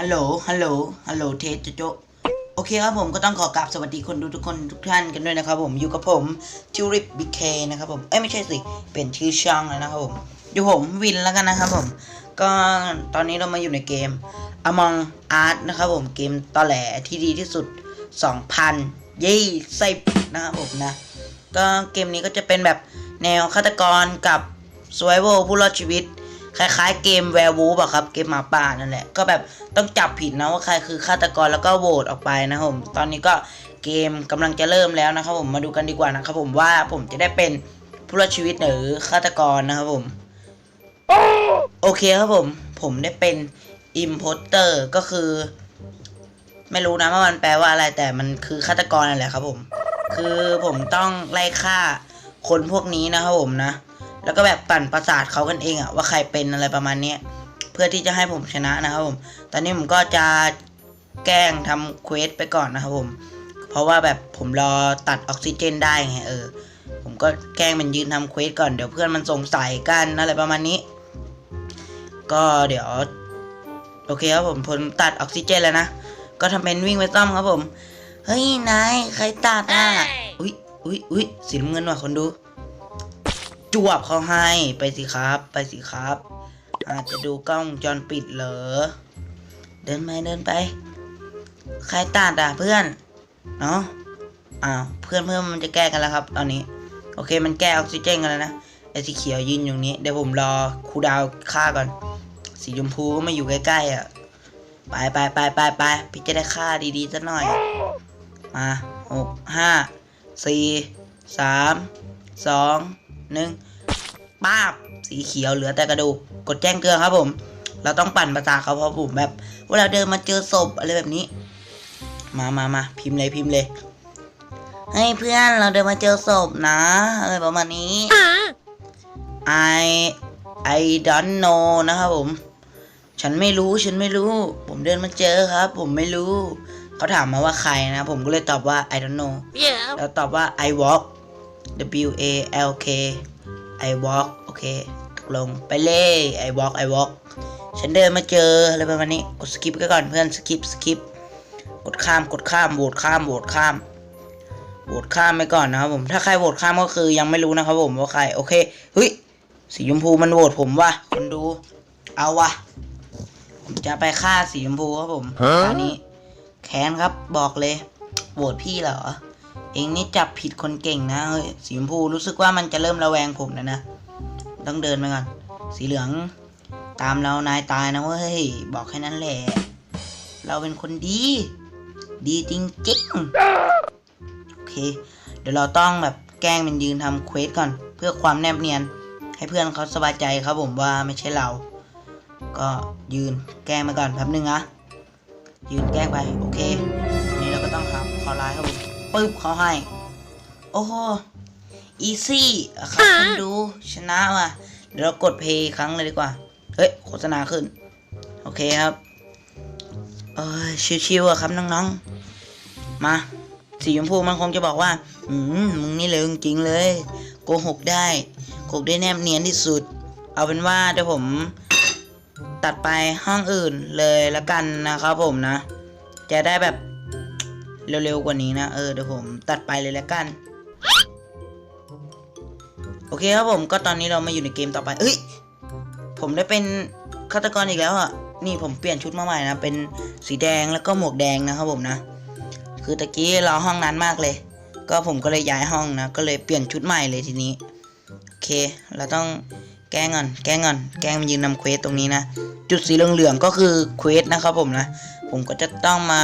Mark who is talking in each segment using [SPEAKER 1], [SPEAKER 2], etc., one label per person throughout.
[SPEAKER 1] ฮัลโหล ฮัลโหล ฮัลโหลเทสโจโจโอเคครับผมก็ต้องขอกราบสวัสดีคนดูทุกคนทุกท่านกันด้วยนะครับผมอยู่กับผมทิวริปบีเคนะครับผมเอ้ยไม่ใช่สิเป็นชื่อช่องแล้วนะครับผมอยู่ผมวินแล้วกันนะครับผมก็ตอนนี้เรามาอยู่ในเกม Among Art นะครับผมเกมตอแหลที่ดีที่สุด 2000ยี่สิบนะครับผมนะ ก็เกมนี้ก็จะเป็นแบบแนวฆาตกรกับ survival ผู้รอดชีวิต คล้ายๆ เกมแวร์วูฟอะครับ เกมหมาป่านั่นแหละ ก็แบบต้องจับผิดนะว่าใครคือฆาตกรแล้วก็โหวตออกไปนะครับผม ตอนนี้ก็เกมกำลังจะเริ่มแล้วนะครับผม มาดูกันดีกว่านะครับผมว่าผมจะได้เป็นผู้รอดชีวิตหรือฆาตกรนะครับผม โอเคครับผม ผมได้เป็น Importer ก็คือ ไม่รู้นะว่ามันแปลว่าอะไรแต่มันคือฆาตกรนั่นแหละครับผม คือผมต้องไล่ฆ่าคนพวกนี้นะครับผมนะ แล้วก็แบบปั่นประสาทเขากันเองอะว่าใครเป็นอะไรประมาณเนี้ยเพื่อที่จะให้ผมชนะนะครับผม ตอนนี้ผมก็จะแกล้งทำเควสไปก่อนนะครับผม เพราะว่าแบบผมรอตัดออกซิเจนได้ไงเออ ผมก็แกล้งมันยืนทำเควสก่อนเดี๋ยวเพื่อนมันสงสัยกันอะไรประมาณนี้ ก็เดี๋ยว โอเคครับผมผมตัดออกซิเจนแล้วนะ ก็ทำเป็นวิ่งไปซ่อมครับผม เฮ้ยนายใครตัดอะ อุ๊ยอุ๊ยอุ๊ยสีน้ำเงินว่ะคนดู จวบเขาให้ไปสิครับ ไปสิครับ อาจจะดูกล้องจรปิดเหรอ เดินไปเดินไป ใครตัดอะเพื่อน เนาะอ้าวเพื่อนเพื่อนมันจะแก้กันแล้วครับ ตอนนี้ โอเคมันแก้ออกซิเจนกันแล้วนะไอ้สีเขียวยืนอยู่นี้เดี๋ยวผมรอครูดาวฆ่าก่อน สีชมพูก็มาอยู่ใกล้ๆอะไปไปไปไปไปพี่จะได้ค่าดีๆสักหน่อย มาหกห้าสี่สามสอง หนึ่งป้าบสีเขียวเหลือแต่กระดูกกดแจ้งเตือนครับผม เราต้องปั่นประสาทเขาเพราะผมแบบเวลาเดินมาเจอศพอะไรแบบนี้ มามามาพิมพ์เลยพิมพ์เลยให้ยเพื่อนเราเดินมาเจอศพนะอะไรประมาณนี้ I I don't know นะครับผม ฉันไม่รู้ฉันไม่รู้ ผมเดินมาเจอครับ ผมไม่รู้ เขาถามมาว่าใครนะ ผมก็เลยตอบว่า I don't know
[SPEAKER 2] Yeah.
[SPEAKER 1] แล้วตอบว่า I walk W A L K I walk โอเคตกลงไปเลย I walk I walk ฉันเดินมาเจออะไรประมาณนี้ กดสกิปก่อนเพื่อนสกิปสกิปกดข้ามกดข้ามโหวตข้ามโหวตข้ามโหวตข้ามไปก่อนนะครับผมถ้าใครโหวตข้ามก็คือยังไม่รู้นะครับผมว่าใครโอเคเฮ้ยสีชมพูมันโหวตผมว่ะคนดู เอาว่ะผมจะไปฆ่าสีชมพูครับผม
[SPEAKER 3] ฮะ
[SPEAKER 1] อันนี้แค้นครับบอกเลยโหวตพี่เหรอเองนี่จับผิดคนเก่งนะเฮ้ยสีชมพูรู้สึกว่ามันจะเริ่มระแวงผมแล้วนะต้องเดินไปก่อนสีเหลืองตามเรานายตายนะเว้ยบอกแค่นั้นแหละ เราเป็นคนดี ดีจริงๆโอเค เดี๋ยวเราต้องแบบแกล้งเป็นยืนทำเควสก่อน เพื่อความแนบเนียน ให้เพื่อนเขาสบายใจครับผมว่าไม่ใช่เรา ก็ยืนแกล้งมาก่อนแป๊บนึงนะยืนแกล้งไป โอเคทีนี้เราก็ต้องครับขอไลน์ครับผม ปึ๊บเขาให้ โอ้โหอีซี่ครับคุณดูชนะว่ะ เดี๋ยวเรากดเพย์ครั้งเลยดีกว่า เฮ้ย โฆษณาขึ้น โอเคครับ เอ้ยชิวๆอะครับน้องๆ มาสีชมพูมันคงจะบอกว่า อืมมึงนี่เลยจริงเลย โกหกได้โกหกได้แนบเนียนที่สุด เอาเป็นว่าเดี๋ยวผมตัดไปห้องอื่นเลยละกันนะครับผมนะ จะได้แบบ เร็วๆกว่านี้นะ เออเดี๋ยวผมตัดไปเลยและกัน โอเคครับผมก็ตอนนี้เรามาอยู่ในเกมต่อไปเอ้ยผมได้เป็นฆาตกรอีกแล้วอะนี่ผมเปลี่ยนชุดมาใหม่นะเป็นสีแดงแล้วก็หมวกแดงนะครับผมนะ คือตะกี้เราห้องนั้นมากเลย ก็ผมก็เลยย้ายห้องนะ ก็เลยเปลี่ยนชุดใหม่เลยทีนี้โอเค เราต้องแก้งก่อนแก้งก่อนแก้งมันยืนนำเควสตรงนี้นะ จุดสีเหลืองๆก็คือเควสนะครับผมนะ ผมก็จะต้องมา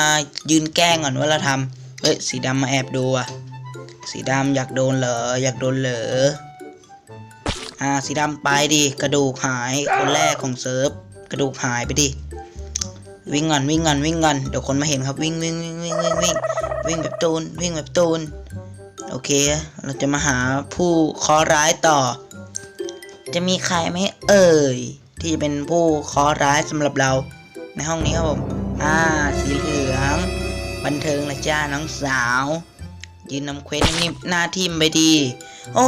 [SPEAKER 1] ยืนแกล้งก่อนว่าเราทำเฮ้ยสีดำมาแอบดูอะสีดำอยากโดนเหรออยากโดนเหรออ่าสีดำไปดิกระดูกหายคนแรกของเซิร์ฟกระดูกหายไปดิวิ่งก่อนวิ่งก่อนวิ่งก่อนเดี๋ยวคนมาเห็นครับวิ่งวิ่งวิ่งวิ่งวิ่งวิ่งวิ่งแบบตูนวิ่งแบบตูนโอเค เราจะมาหาผู้เคราะห์ร้ายต่อ จะมีใครไหมเอ่ยที่จะเป็นผู้เคราะห์ร้ายสำหรับเราในห้องนี้ครับผม อ่า สีเหลือง บันเทิงละจ้าน้องสาว ยืนนำเควสนี่หน้าทีมไปดี โอ้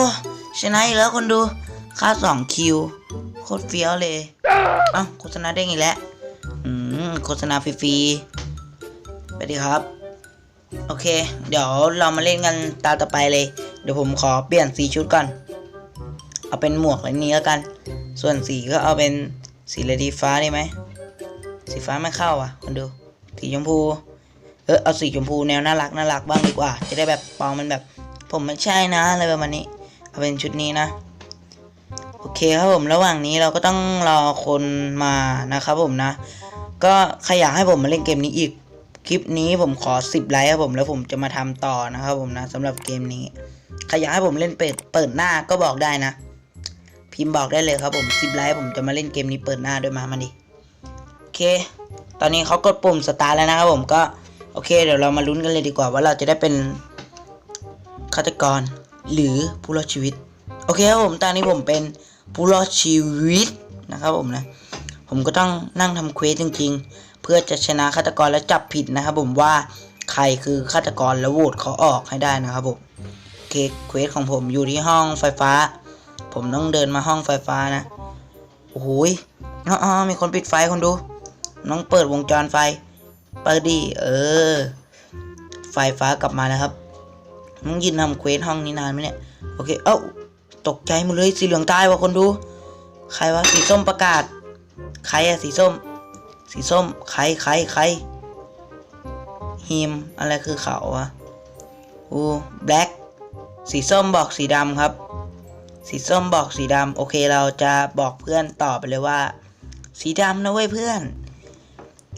[SPEAKER 1] ชนะอีกแล้วคนดู ค่าสองคิว โคตรเฟี้ยวเลย เอ้าโฆษณาได้ไงแล้ว อืม โฆษณาฟรีๆไปดีครับ โอเค เดี๋ยวเรามาเล่นกันตาต่อไปเลย เดี๋ยวผมขอเปลี่ยนสีชุดก่อน เอาเป็นหมวกแบบนี้แล้วกัน ส่วนสีก็เอาเป็นสีอะดีฟ้าได้ไหม สีฟ้าไม่เข้าอะคนดูสีชมพูเออเอาสีชมพูแนวน่ารักน่ารักบ้างดีกว่า จะได้แบบปองมันแบบ ผมไม่ใช่นะอะไรประมาณนี้ เอาเป็นชุดนี้นะโอเคครับผมระหว่างนี้เราก็ต้องรอคนมานะครับผมนะ ก็ใครอยากให้ผมมาเล่นเกมนี้อีกคลิปนี้ผมขอ 10 ไลค์ครับผมแล้วผมจะมาทำต่อนะครับผมนะสำหรับเกมนี้ใครอยากให้ผมเล่นเปิดเปิดหน้าก็บอกได้นะ พิมพ์บอกได้เลยครับผม 10 ไลค์ผมจะมาเล่นเกมนี้เปิดหน้าด้วยมามาดิ เค ตอนนี้เขากดปุ่มสตาร์แล้วนะครับผมก็โอเค เดี๋ยวเรามาลุ้นกันเลยดีกว่าว่าเราจะได้เป็นฆาตกรหรือผู้รอดชีวิต โอเคครับผมตอนนี้ผมเป็นผู้รอดชีวิตนะครับผมนะ ผมก็ต้องนั่งทำเควสจริงๆ เพื่อจะชนะฆาตกรและจับผิดนะครับผมว่าใครคือฆาตกรแล้วโหวตเขาออกให้ได้นะครับผมโอเคเควสของผมอยู่ที่ห้องไฟฟ้า ผมต้องเดินมาห้องไฟฟ้านะโอ้โหยอ๋อมีคนปิดไฟคนดู น้องเปิดวงจรไฟ เปิดดิเออ ไฟฟ้ากลับมาแล้วครับ น้องยินทำเควสห้องนี้นานไหมเนี่ย โอเค เอ้า ตกใจหมดเลย สีเหลืองตายว่ะคนดู ใครวะ สีส้มประกาศ ใครอะสีส้ม สีส้ม ใคร ใคร ใครฮิม อะไรคือเขาวะอูแบล็กสีส้มบอกสีดำครับ สีส้มบอกสีดำโอเคเราจะบอกเพื่อนต่อไปเลยว่า สีดำนะเว้ยเพื่อน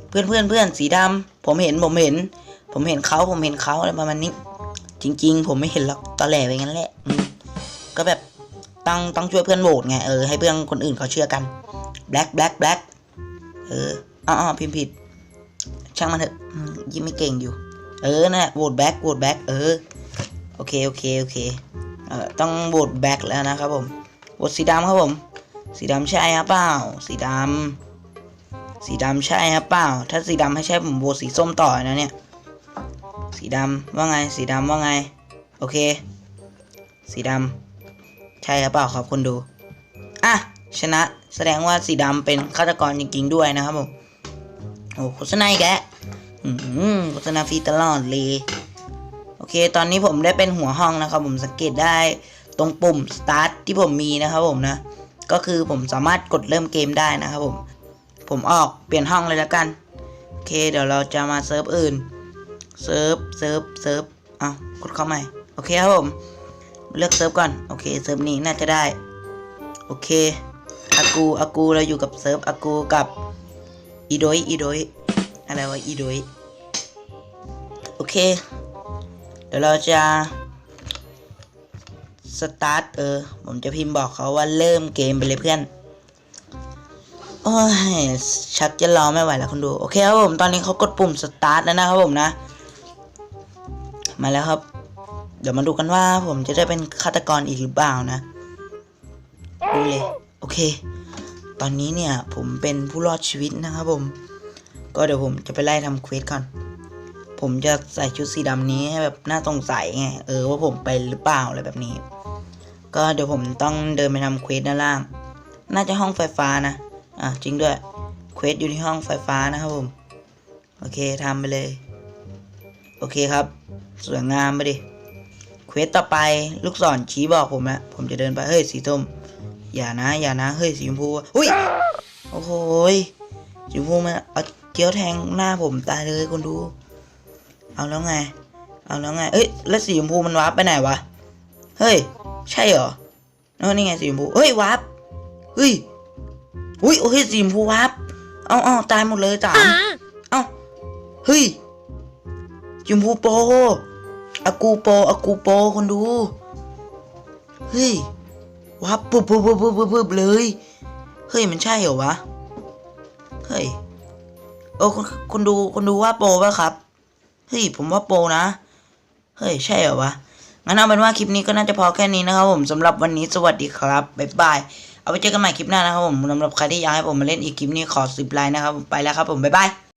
[SPEAKER 1] เพื่อนเพื่อนเพื่อนสีดำผมเห็นผมเห็น ผมเห็นเขาผมเห็นเขาอะไรประมาณนี้ จริง ๆ ผมไม่เห็นหรอกตอแหลไปงั้นแหละก็แบบต้องต้องช่วยเพื่อนโหวตไงเออให้เพื่อนคนอื่นเขาเชื่อกัน black black black เอออ๋อพิมพ์ผิด ช่างมันเถอะอืมยิ้มไม่เก่งอยู่ เออนั่ะโหวตแบล็กโหวตแบล็กเออโอเคโอเคโอเคเออต้องโหวตแบล็กแล้วนะครับผมโหวตสีดำครับผม สีดำใช่ครับเปล่าสีดำ สีดำใช่ครับเปล่า ถ้าสีดำให้ใช่ผมโหวตสีส้มต่อนะเนี่ย สีดำว่าไง สีดำว่าไง โอเค สีดำใช่ครับเปล่าครับคนดู อะ ชนะ แสดงว่าสีดำเป็นฆาตกรจริงๆด้วยนะครับผม โอ้โฆษณาอีกแล้วอืมโฆษณาฟรีตลอดเลยโอเค ตอนนี้ผมได้เป็นหัวห้องนะครับ ผมสังเกตได้ตรงปุ่ม start ที่ผมมีนะครับผมนะ ก็คือผมสามารถกดเริ่มเกมได้นะครับผม ผมออกเปลี่ยนห้องเลยแล้วกัน โอเค เดี๋ยวเราจะมาเซิร์ฟอื่น เซิร์ฟเซิร์ฟเซิร์ฟเอากดเข้าใหม่ โอเคครับผม เลือกเซิร์ฟก่อน โอเค เซิร์ฟนี้น่าจะได้ โอเค อากู อากู เราอยู่กับเซิร์ฟ อากูกับอีโดยอีโดยอะไรวะ อีโดยโอเค เดี๋ยวเราจะสตาร์ทเออ ผมจะพิมพ์บอกเขาว่าเริ่มเกมไปเลยเพื่อน โอ้ยชักจะรอไม่ไหวแล้วคุณดูโอเคครับผมตอนนี้เขากดปุ่มสตาร์ทแล้วนะครับผมนะ มาแล้วครับ เดี๋ยวมาดูกันว่าผมจะได้เป็นฆาตกรอีกหรือเปล่านะดูเลยโอเค ตอนนี้เนี่ยผมเป็นผู้รอดชีวิตนะครับผม ก็เดี๋ยวผมจะไปไล่ทำเควสก่อนผมจะใส่ชุดสีดำนี้ให้แบบน่าสงสัยไงเออว่าผมเป็นหรือเปล่าอะไรแบบนี้ ก็เดี๋ยวผมต้องเดินไปทำเควสด้านล่าง น่าจะห้องไฟฟ้านะ อะจริงด้วยเควสอยู่ที่ห้องไฟฟ้านะครับผม โอเคทำไปเลย โอเคครับ สวยงามไปดิเควสต่อไปลูกศรชี้บอกผมแล้วผมจะเดินไป เฮ้ยสีส้มอย่านะอย่านะเฮ้ยสีชมพูอุ้ยโอ้โหยสีชมพูมันเอาเกี้ยวแทงหน้าผมตายเลยคนดู เอาแล้วไง เอาแล้วไงเอ้ยแล้วสีชมพูมันวาร์ปไปไหนวะเฮ้ย ใช่เหรอเออนี่ไงสีชมพูเฮ้ยวาร์ปเฮ้ย อุ้ยโอเคสีชมพูวาร์ปเอาเอาตายหมดเลยสามเอาเฮ้ยสีชมพูโปอากูโปอากูโปคนดู เฮ้ยวับปุ๊บปุ๊บปุ๊บปุ๊บปุ๊บปุ๊บเลย เฮ้ยมันใช่เหรอวะ เฮ้ยเออคนคนดูคนดูว่าโปรป่ะครับ เฮ้ยผมว่าโปรนะ เฮ้ยใช่เหรอวะงั้นเอาเป็นว่าคลิปนี้ก็น่าจะพอแค่นี้นะครับผมสำหรับวันนี้สวัสดีครับ บ๊ายบาย เอาไว้เจอกันใหม่คลิปหน้านะครับผมสำหรับใครที่อยากให้ผมมาเล่นอีกคลิปนี้ขอสิบไลน์นะครับผมไปแล้วครับผมบ๊ายบาย